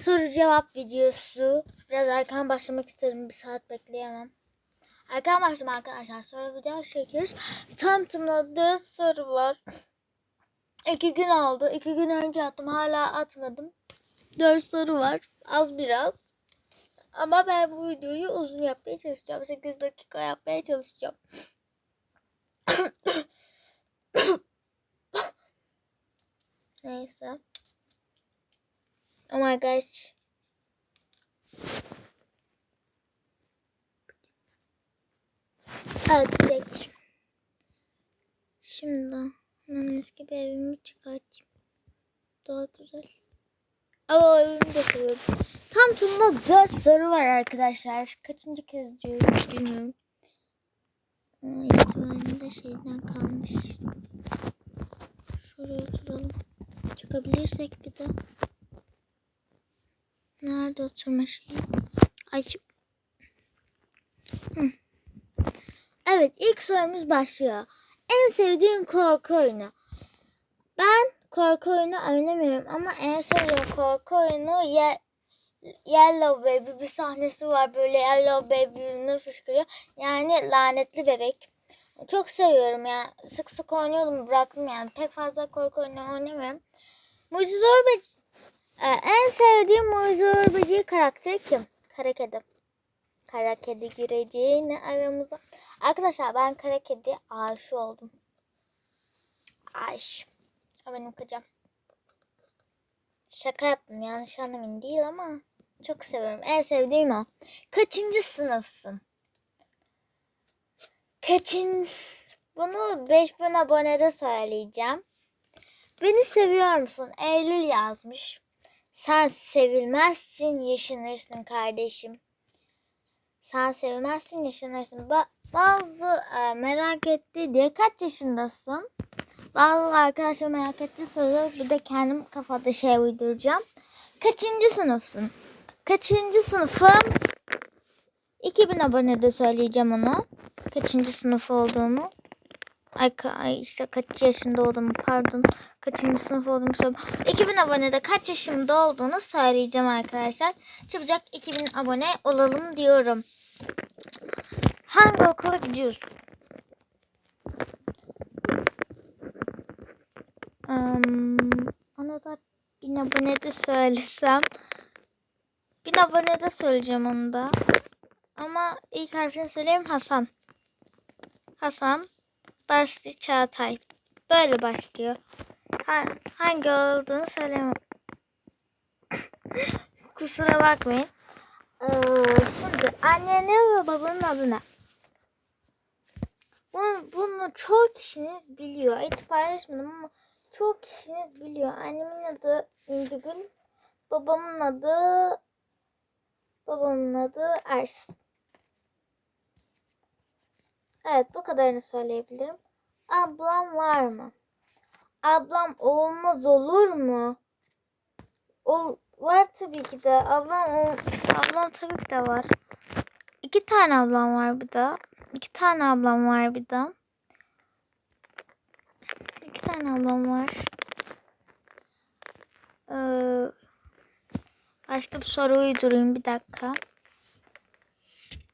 soru cevap videosu. Biraz erken başlamak istedim. Bir saat bekleyemem. Erken başladım arkadaşlar. Sonra video çekiyoruz. Tamına 4 soru var. 2 gün oldu. 2 gün önce attım. Hala atmadım. 4 soru var. Az biraz. Ama ben bu videoyu uzun yapmaya çalışacağım. 8 dakika yapmaya çalışacağım. Neyse. Oh my gosh. Evet gidelim. Şimdi hemen eski bir evimi çıkartayım. Daha güzel. Ama evimi de seviyorum. Tam tümde 4 soru var arkadaşlar. Kaçıncı kez diyorum bilmiyorum. Aa, İhtimalinde şeyden kalmış. Şuraya oturalım. Çıkabilirsek bir de. Nerede oturma şeyi? Ay. Evet ilk sorumuz başlıyor. En sevdiğin korku oyunu. Ben korku oyunu oynamıyorum ama en sevdiğim korku oyunu Ye Yellow Baby bir sahnesi var böyle Yellow Baby'nin fışkırıyor. Yani lanetli bebek. Çok seviyorum ya. Sık sık oynuyordum bıraktım yani. Pek fazla korku oyunu oynamıyorum. Mucize Orbeci ee, en sevdiğim Mucize Orbeci karakteri kim? Kara kedi. Kara kedi gireceğini aramıza. Arkadaşlar ben kara kedi aşık oldum. Aş. O benim kocam. Şaka yaptım yanlış anlamayın değil ama çok seviyorum. En sevdiğim o. Kaçıncı sınıfsın? Kaçın... Bunu 5000 abonede söyleyeceğim. Beni seviyor musun? Eylül yazmış. Sen sevilmezsin, yaşanırsın kardeşim. Sen sevilmezsin, yaşanırsın. Ba- bazı e, merak etti diye kaç yaşındasın? Bazı arkadaşlar merak etti soruyor. Bir de kendim kafada şey uyduracağım. Kaçıncı sınıfsın? Kaçıncı sınıfım? 2000 abonede söyleyeceğim onu. Kaçıncı sınıf olduğumu. Ay, ay işte kaç yaşında olduğumu pardon. Kaçıncı sınıf olduğumu söyleyeyim. 2000 abonede kaç yaşımda olduğunu söyleyeceğim arkadaşlar. Çabucak 2000 abone olalım diyorum. Hangi okula gidiyorsun? Um, onu da 1000 abonede söylesem. 1000 abonede söyleyeceğim onu da. Ama ilk harfini söyleyeyim Hasan. Hasan Basri Çağatay. Böyle başlıyor. Ha, hangi olduğunu söyleyemem. Kusura bakmayın. Ee, şimdi annenin ve babanın adı ne? Bunu, bunu çok kişiniz biliyor. Hiç paylaşmadım ama çok kişiniz biliyor. Annemin adı İncigül. Babamın adı babamın adı Ersin. Evet bu kadarını söyleyebilirim. Ablam var mı? Ablam olmaz olur mu? Ol, var tabii ki de. Ablam ol, ablam tabii ki de var. İki tane ablam var bir de. İki tane ablam var bir de. İki tane ablam var. Ee, başka bir soru uydurayım bir dakika.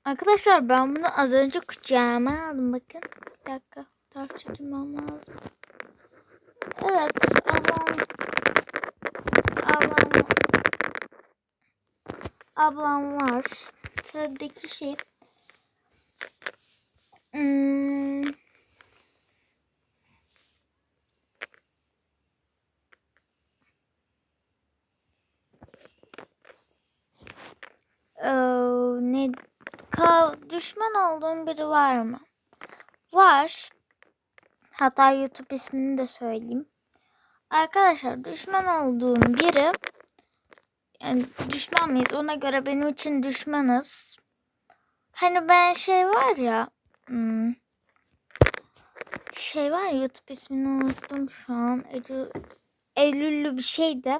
Arkadaşlar ben bunu az önce kucağıma aldım bakın. Bir dakika fotoğraf çekilmem lazım. Evet ablam ablam ablam var. Sıradaki şey hmm, Ee, ne Ka düşman olduğun biri var mı? Var. Hatta YouTube ismini de söyleyeyim. Arkadaşlar düşman olduğum biri yani düşman mıyız? Ona göre benim için düşmanız. Hani ben şey var ya hmm, şey var ya YouTube ismini unuttum şu an. Eylül, Eylüllü bir şeydi.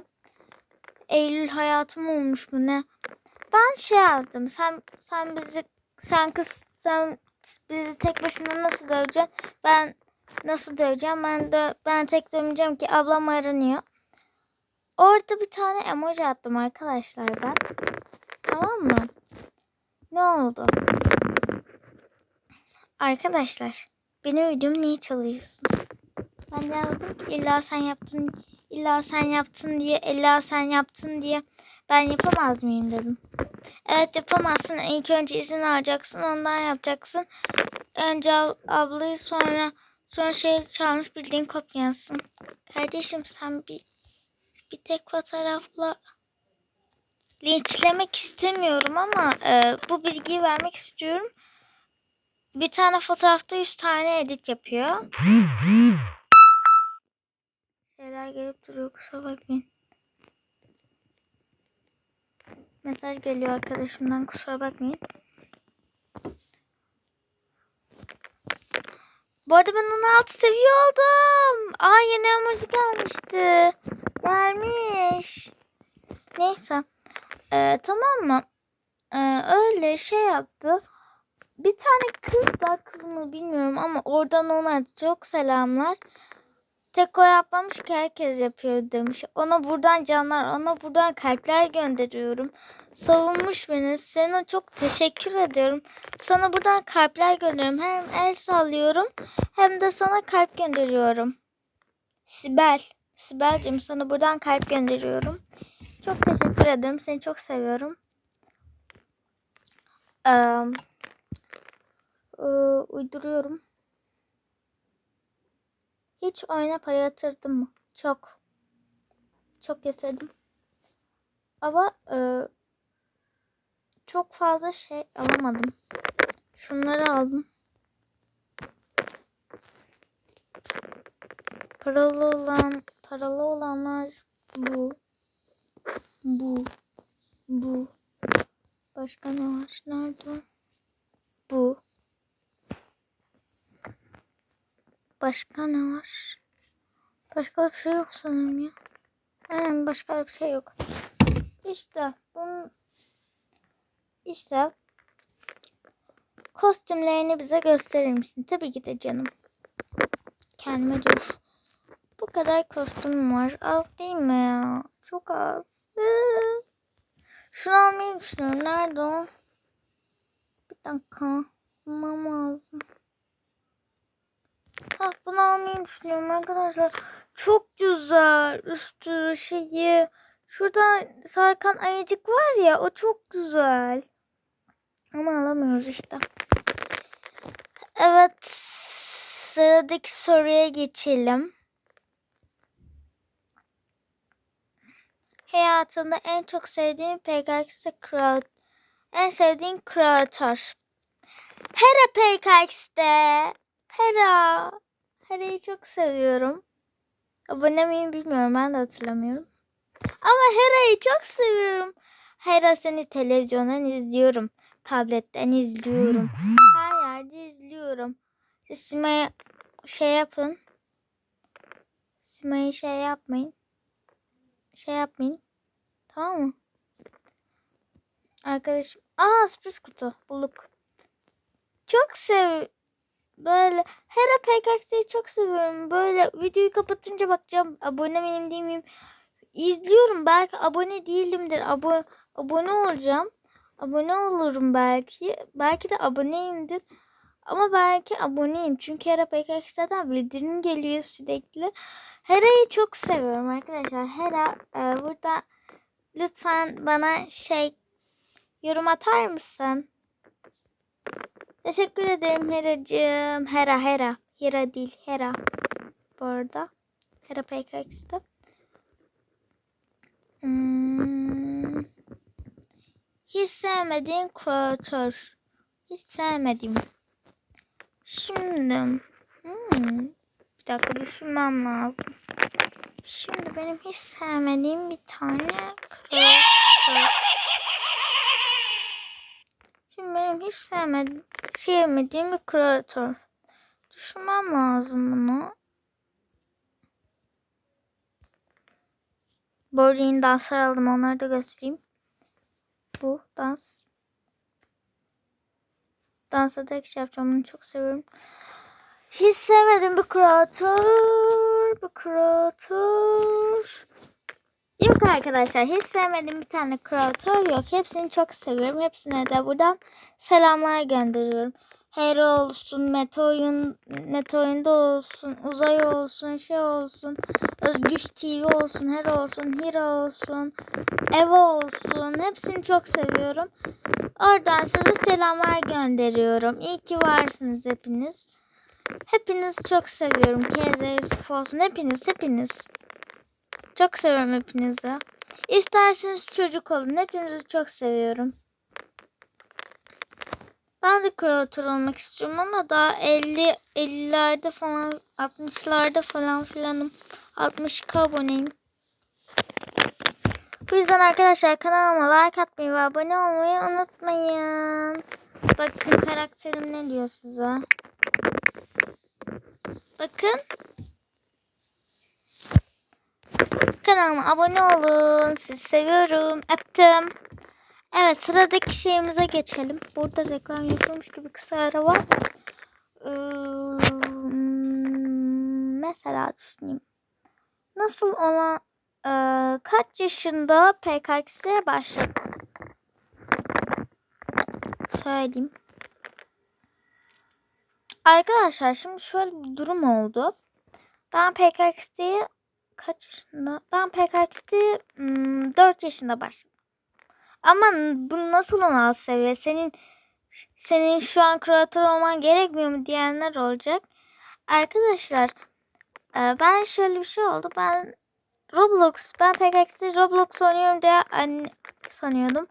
Eylül hayatım olmuş mu ne? Ben şey yaptım. Sen sen bizi sen kız sen bizi tek başına nasıl döveceksin? Ben nasıl döveceğim? Ben de ben tek dövmeyeceğim ki ablam aranıyor. Orada bir tane emoji attım arkadaşlar ben. Tamam mı? Ne oldu? Arkadaşlar benim videomu niye çalıyorsun? Ben de yazdım ki illa sen yaptın, illa sen yaptın diye, illa sen yaptın diye ben yapamaz mıyım dedim. Evet yapamazsın. İlk önce izin alacaksın, ondan yapacaksın. Önce ab- ablayı sonra sonra şey çalmış bildiğin kopyansın. Kardeşim sen bir bir tek fotoğrafla linçlemek istemiyorum ama e, bu bilgiyi vermek istiyorum. Bir tane fotoğrafta 100 tane edit yapıyor. Şeyler gelip duruyor kusura bakmayın. Mesaj geliyor arkadaşımdan kusura bakmayın. Bu arada ben 16 seviye oldum. Aa yeni emoji gelmişti. Gelmiş. Neyse. Ee, tamam mı? Ee, öyle şey yaptı. Bir tane kız da kız mı bilmiyorum ama oradan ona çok selamlar. Tek o yapmamış ki herkes yapıyor demiş. Ona buradan canlar, ona buradan kalpler gönderiyorum. Savunmuş beni. Sana çok teşekkür ediyorum. Sana buradan kalpler gönderiyorum. Hem el sallıyorum hem de sana kalp gönderiyorum. Sibel. Sibel'cim sana buradan kalp gönderiyorum. Çok teşekkür ederim. Seni çok seviyorum. Ee, uyduruyorum. Hiç oyuna para yatırdın mı? Çok. Çok yatırdım. Ama e, çok fazla şey alamadım. Şunları aldım. Paralı olan, paralı olanlar bu. Bu. Bu. Başka ne var? Nerede? Bu. Başka ne var? Başka bir şey yok sanırım ya. Aynen başka bir şey yok. İşte bunun işte kostümlerini bize gösterir misin? Tabii ki de canım. Kendime diyor. Bu kadar kostüm var. Az değil mi ya? Çok az. Iı. Şunu almayı düşünüyorum. Nerede o? Bir dakika. Bulmam lazım. Ha, bunu almayı düşünüyorum arkadaşlar. Çok güzel. Üstü şeyi. Şurada sarkan ayıcık var ya o çok güzel. Ama alamıyoruz işte. Evet. Sıradaki soruya geçelim. Hayatında en çok sevdiğin PKX'de crowd. En sevdiğin kreatör. Hera PKX'de. Hera. Hera'yı çok seviyorum. Abone miyim bilmiyorum ben de hatırlamıyorum. Ama Hera'yı çok seviyorum. Hera seni televizyondan izliyorum. Tabletten izliyorum. Her yerde izliyorum. Sima'ya şey yapın. Sima'yı şey yapmayın. Şey yapmayın. Tamam mı? Arkadaşım. Aa sürpriz kutu. Bulduk. Çok sev böyle Hera PKX'yi çok seviyorum. Böyle videoyu kapatınca bakacağım abone miyim değil miyim. İzliyorum belki abone değilimdir. Abo abone olacağım. Abone olurum belki. Belki de aboneyimdir. Ama belki aboneyim. Çünkü Hera PKX'den bildirim geliyor sürekli. Hera'yı çok seviyorum arkadaşlar. Hera e, burada lütfen bana şey yorum atar mısın? Teşekkür ederim Hera'cığım. Hera Hera. Hera değil Hera. Bu arada. Hera PKX'de. Hmm. Hiç sevmediğin kreatör. Hiç sevmedim. Şimdi. Hmm. Bir dakika düşünmem lazım. Şimdi benim hiç sevmediğim bir tane kreatör. Şimdi benim hiç sevmediğim, sevmediğim bir kreatör. Düşünmem lazım bunu. Bu yeni danslar aldım. Onları da göstereyim. Bu dans. Dansa tek şey yapacağım. Bunu çok seviyorum. Hiç sevmedim bir kreatör. Bir kreatör. Yok arkadaşlar hiç sevmediğim bir tane kreatör yok. Hepsini çok seviyorum. Hepsine de buradan selamlar gönderiyorum. Hero olsun, Metoyun, Metoyun'da olsun, Uzay olsun, şey olsun, Özgüç TV olsun, Hero olsun, Hero olsun, Eva olsun. Hepsini çok seviyorum. Oradan size selamlar gönderiyorum. İyi ki varsınız hepiniz. Hepinizi çok seviyorum. Keze Yusuf olsun. Hepiniz, hepiniz. Çok seviyorum hepinizi. İsterseniz çocuk olun. Hepinizi çok seviyorum. Ben de kreatör olmak istiyorum ama daha 50 50'lerde falan 60'larda falan filanım. 60k aboneyim. Bu yüzden arkadaşlar kanalıma like atmayı ve abone olmayı unutmayın. Bakın karakterim ne diyor size. Bakın. Kanalıma abone olun. Sizi seviyorum. Öptüm. Evet sıradaki şeyimize geçelim. Burada reklam yapılmış gibi kısa ara var. Ee, hmm, mesela düşüneyim. Nasıl ona e, kaç yaşında PKX'ye başladı? Söyleyeyim. Arkadaşlar şimdi şöyle bir durum oldu. Ben PKX'yi kaç yaşında? Ben PKX'yi hmm, 4 yaşında başladım. Ama bu nasıl 16 seviye? Senin senin şu an kreatör olman gerekmiyor mu diyenler olacak. Arkadaşlar e, ben şöyle bir şey oldu. Ben Roblox, ben PKX'de Roblox oynuyorum diye anne sanıyordum.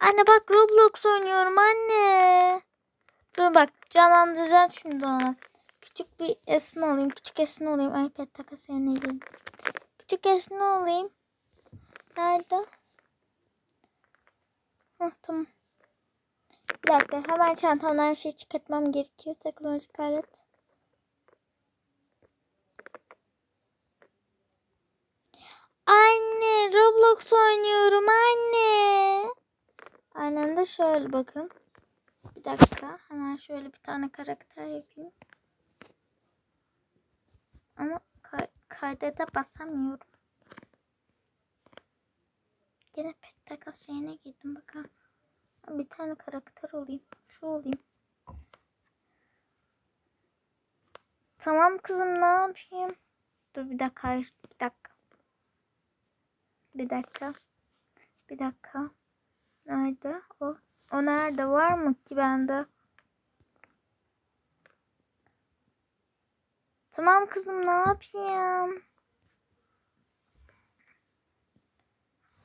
Anne bak Roblox oynuyorum anne. Dur bak canlandıracağım şimdi onu. Küçük bir esin olayım. Küçük esin olayım. iPad takas yerine gireyim. Küçük esin olayım. Nerede? Hah tamam. Bir dakika hemen çantamdan her şeyi çıkartmam gerekiyor. Teknolojik alet. Anne Roblox oynuyorum anne. Annem de şöyle bakın. Bir dakika hemen şöyle bir tane karakter yapayım. Ama kay kaydede basamıyorum. Yine pet takas yerine girdim bakalım. Bir tane karakter olayım. Şu olayım. Tamam kızım ne yapayım? Dur bir dakika. hayır, Bir dakika. Bir dakika. Bir dakika. Nerede o? O nerede? Var mı ki bende? Tamam kızım ne yapayım?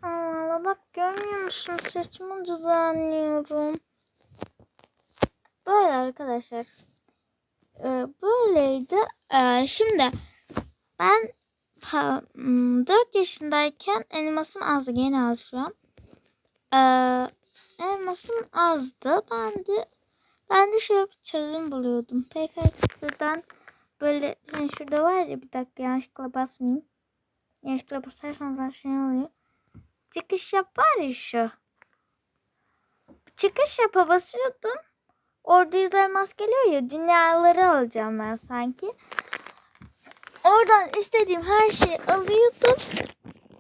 Allah bak görmüyor musun? Saçımı düzenliyorum. Böyle arkadaşlar. Ee, böyleydi. Ee, şimdi ben 4 yaşındayken elmasım azdı. Gene az şu an. Ee, elmasım azdı. Ben de ben de şöyle bir çözüm buluyordum. PKX'den böyle hani şurada var ya bir dakika yanlışlıkla basmayayım. Yanlışlıkla basarsam zaten şey oluyor. Çıkış yap var ya şu. Çıkış yapa basıyordum. Orada yüz elmas geliyor ya dünyaları alacağım ben sanki. Oradan istediğim her şeyi alıyordum.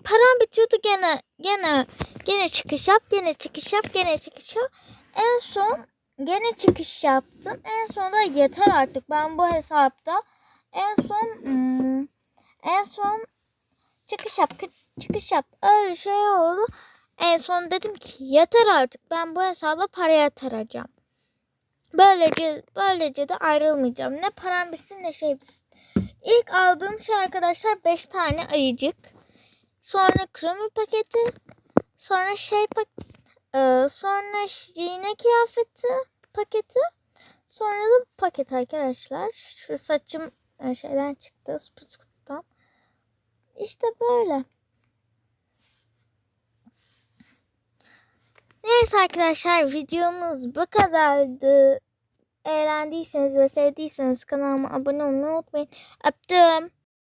Param bitiyordu gene gene gene çıkış yap gene çıkış yap gene çıkış yap. En son gene çıkış yaptım. En sonunda yeter artık ben bu hesapta. En son hmm, en son çıkış yap çıkış yap öyle şey oldu. En son dedim ki yeter artık ben bu hesaba para yatıracağım. Böylece böylece de ayrılmayacağım. Ne param bitsin ne şey bitsin. İlk aldığım şey arkadaşlar 5 tane ayıcık. Sonra kremi paketi. Sonra şey pak e, sonra iğne kıyafeti paketi. Sonra da paket arkadaşlar. Şu saçım e, şeyden çıktı. Sputkut'tan. İşte böyle. Neyse arkadaşlar videomuz bu kadardı. Eğlendiyseniz ve sevdiyseniz kanalıma abone olmayı unutmayın. Öptüm.